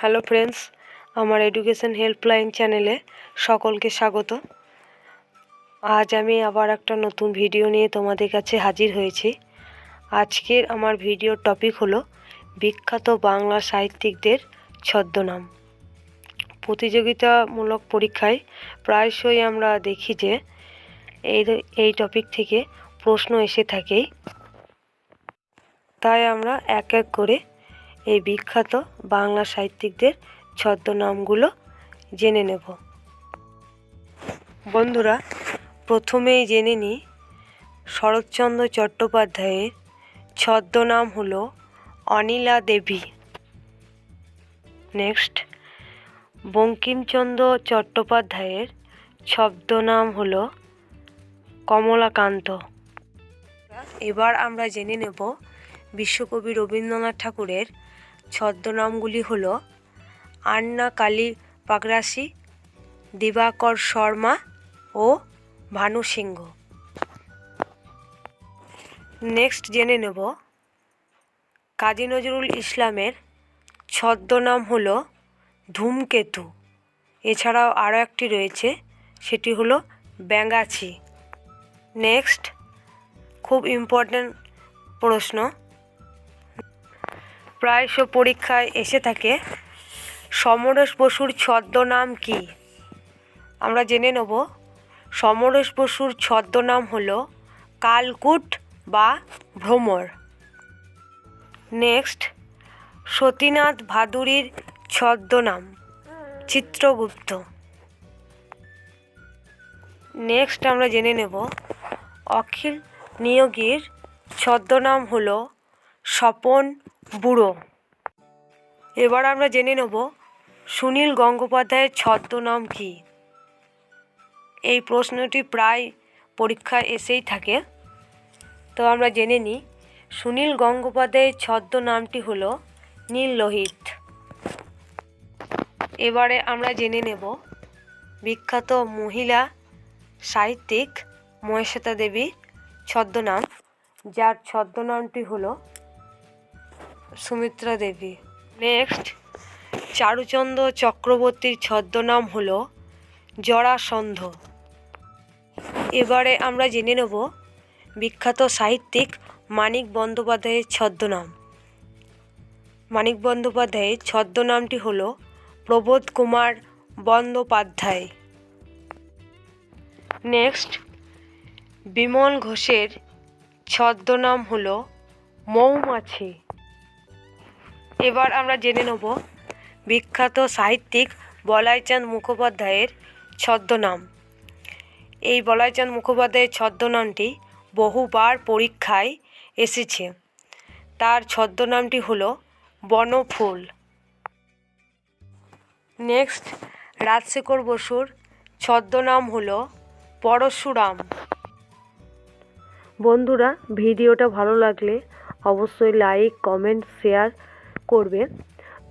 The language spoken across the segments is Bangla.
হ্যালো ফ্রেন্ডস, আমার এডুকেশন হেল্পলাইন চ্যানেলে সকলকে স্বাগত। আজ আমি আবার একটা নতুন ভিডিও নিয়ে তোমাদের কাছে হাজির হয়েছি। আজকের আমার ভিডিওর টপিক হলো বিখ্যাত বাংলা সাহিত্যিকদের ছদ্মনাম। প্রতিযোগিতামূলক পরীক্ষায় প্রায়শই আমরা দেখি যে এই এই টপিক থেকে প্রশ্ন এসে থাকেই। তাই আমরা এক এক করে এই বিখ্যাত বাংলা সাহিত্যিকদের ছদ্মনামগুলো জেনে নেব। বন্ধুরা, প্রথমেই জেনে নিই, শরৎচন্দ্র চট্টোপাধ্যায়ের ছদ্মনাম হল অনিলা দেবী। নেক্সট, বঙ্কিমচন্দ্র চট্টোপাধ্যায়ের ছদ্মনাম হল কমলাকান্ত। এবার আমরা জেনে নেব বিশ্বকবি রবীন্দ্রনাথ ঠাকুরের ছদ্মনামগুলি হল আন্না কালী পাগরাসি দিবাকর শর্মা ও ভানু সিংহ। নেক্সট জেনে নেব কাজী নজরুল ইসলামের ছদ্মনাম হল ধূমকেতু। এছাড়াও আরও একটি রয়েছে, সেটি হলো ব্যাঙ্গাছি নেক্সট, খুব ইম্পর্ট্যান্ট প্রশ্ন প্রায়শ পরীক্ষায় এসে থাকে। সমরেশ বসুর ছদ্মনাম কি? আমরা জেনে নেব। সমরেশ বসুর ছদ্মনাম হল কালকুট বা ভ্রমর। নেক্সট, সতীনাথ ভাদুরীর ছদ্মনাম, চিত্রগুপ্ত। নেক্সট আমরা জেনে নেব। অখিল নিয়োগীর ছদ্মনাম হল স্বপন বুড়ো। এবার আমরা জেনে নেব সুনীল গঙ্গোপাধ্যায়ের ছদ্মনাম কী। এই প্রশ্নটি প্রায় পরীক্ষায় এসেই থাকে। তো আমরা জেনে নিই, সুনীল গঙ্গোপাধ্যায়ের ছদ্মনামটি হলো নীল লোহিত। এবারে আমরা জেনে নেব বিখ্যাত মহিলা সাহিত্যিক মহেশ্বেতা দেবীর ছদ্মনাম। যার ছদ্মনামটি হলো সুমিত্রা দেবী। নেক্সট চারুচন্দ্র চক্রবর্তীর ছদ্মনাম হল জরাসন্ধ। এবারে আমরা জেনে নেব বিখ্যাত সাহিত্যিক মানিক বন্দ্যোপাধ্যায়ের ছদ্মনাম। মানিক বন্দ্যোপাধ্যায়ের ছদ্মনামটি হল প্রবোধ কুমার বন্দ্যোপাধ্যায়। নেক্সট বিমল ঘোষের ছদ্মনাম হল মৌমাছি। এবার আমরা জেনে নেব বিখ্যাত সাহিত্যিক বলাইচাঁদ মুখোপাধ্যায়ের ছদ্মনাম। এই বলাইচাঁদ মুখোপাধ্যায়ের ছদ্মনামটি বহুবার পরীক্ষায় এসেছে। তার ছদ্মনামটি হলো বনফুল। নেক্সট, রাজশেখর বসুর ছদ্মনাম হলো পরশুরাম। বন্ধুরা, ভিডিওটা ভালো লাগলে অবশ্যই লাইক, কমেন্ট, শেয়ার করবে,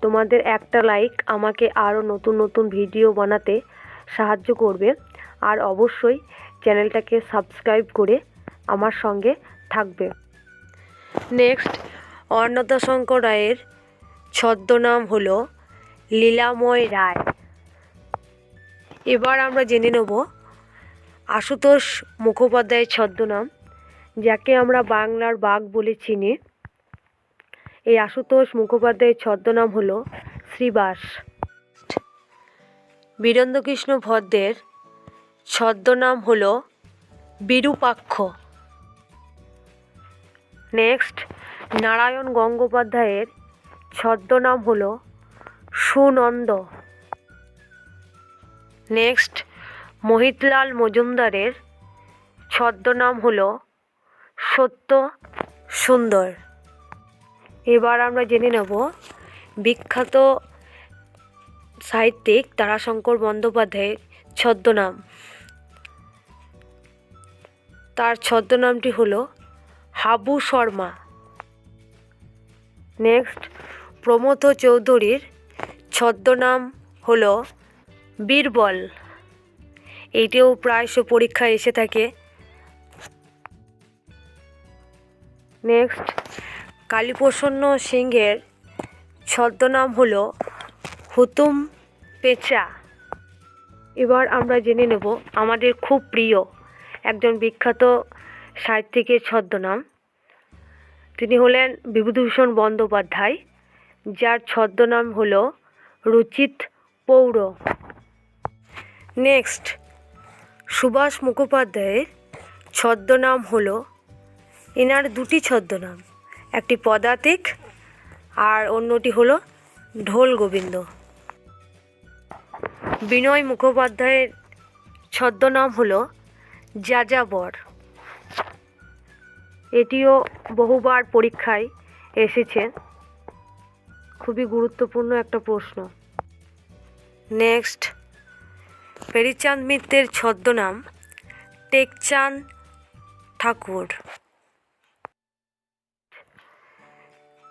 তোমাদের একটা লাইক আমাকে আরও নতুন নতুন ভিডিও বানাতে সাহায্য করবে। আর অবশ্যই চ্যানেলটাকে সাবস্ক্রাইব করে আমার সঙ্গে থাকবে। নেক্সট অন্নদা শঙ্কর রায়ের ছদ্মনাম হল লীলাময় রায়। এবার আমরা জেনে নেব আশুতোষ মুখোপাধ্যায়ের ছদ্মনাম, যাকে আমরা বাংলার বাঘ বলে চিনি। এই আশুতোষ মুখোপাধ্যায়ের ছদ্মনাম হলো শ্রীবাস। বীরেন্দ্রকৃষ্ণ ভদ্রের ছদ্মনাম হল বিরূপাক্ষ। নেক্সট নারায়ণ গঙ্গোপাধ্যায়ের ছদ্মনাম হল সুনন্দ। নেক্সট মোহিতলাল মজুমদারের ছদ্মনাম হল সত্য সুন্দর। এবার আমরা জেনে নেব বিখ্যাত সাহিত্যিক তারাশঙ্কর বন্দ্যোপাধ্যায়ের ছদ্মনাম। তার ছদ্মনামটি হলো হাবু শর্মা। নেক্সট প্রমথ চৌধুরীর ছদ্মনাম হলো বীরবল। এইটিও প্রায়শ পরীক্ষায় এসে থাকে। নেক্সট কালীপ্রসন্ন সিংহের ছদ্মনাম হল হুতুম পেঁচা এবার আমরা জেনে নেব আমাদের খুব প্রিয় একজন বিখ্যাত সাহিত্যিকের ছদ্মনাম। তিনি হলেন বিভূতিভূষণ বন্দ্যোপাধ্যায়, যার ছদ্মনাম হল রুচিত পৌর। নেক্সট, সুভাষ মুখোপাধ্যায়ের ছদ্মনাম হল, এনার দুটি ছদ্মনাম। একটি পদাতিক, আর অন্যটি হলো ঢোল গোবিন্দ। বিনয় মুখোপাধ্যায়ের ছদ্মনাম হলো যাযাবর। এটিও বহুবার পরীক্ষায় এসেছে। খুবই গুরুত্বপূর্ণ একটা প্রশ্ন। নেক্সট, ফেরিচাঁদ মিত্রের ছদ্মনাম টেকচাঁদ ঠাকুর।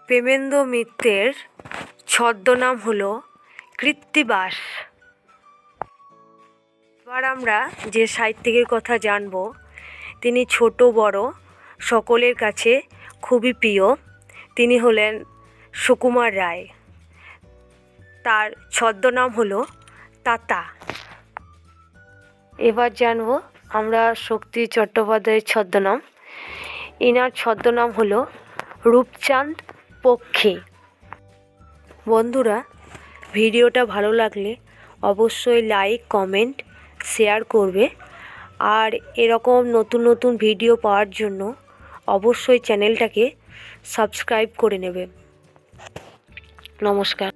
প্রেমেন্দ্র মিত্রের ছদ্মনাম হল কৃত্তিবাস। এবার আমরা যে সাহিত্যিকের কথা জানব, তিনি ছোট, বড়, সকলের কাছে খুবই প্রিয়। তিনি হলেন সুকুমার রায়। তার ছদ্মনাম হলো তাতা। এবার জানব আমরা শক্তি চট্টোপাধ্যায়ের ছদ্মনাম। এনার ছদ্মনাম হলো রূপচাঁদ পক্ষী। বন্ধুরা, ভিডিওটা ভালো লাগলে অবশ্যই লাইক কমেন্ট শেয়ার করবে। আর এরকম নতুন নতুন ভিডিও পাওয়ার জন্য অবশ্যই চ্যানেলটাকে সাবস্ক্রাইব করে নেবে। নমস্কার।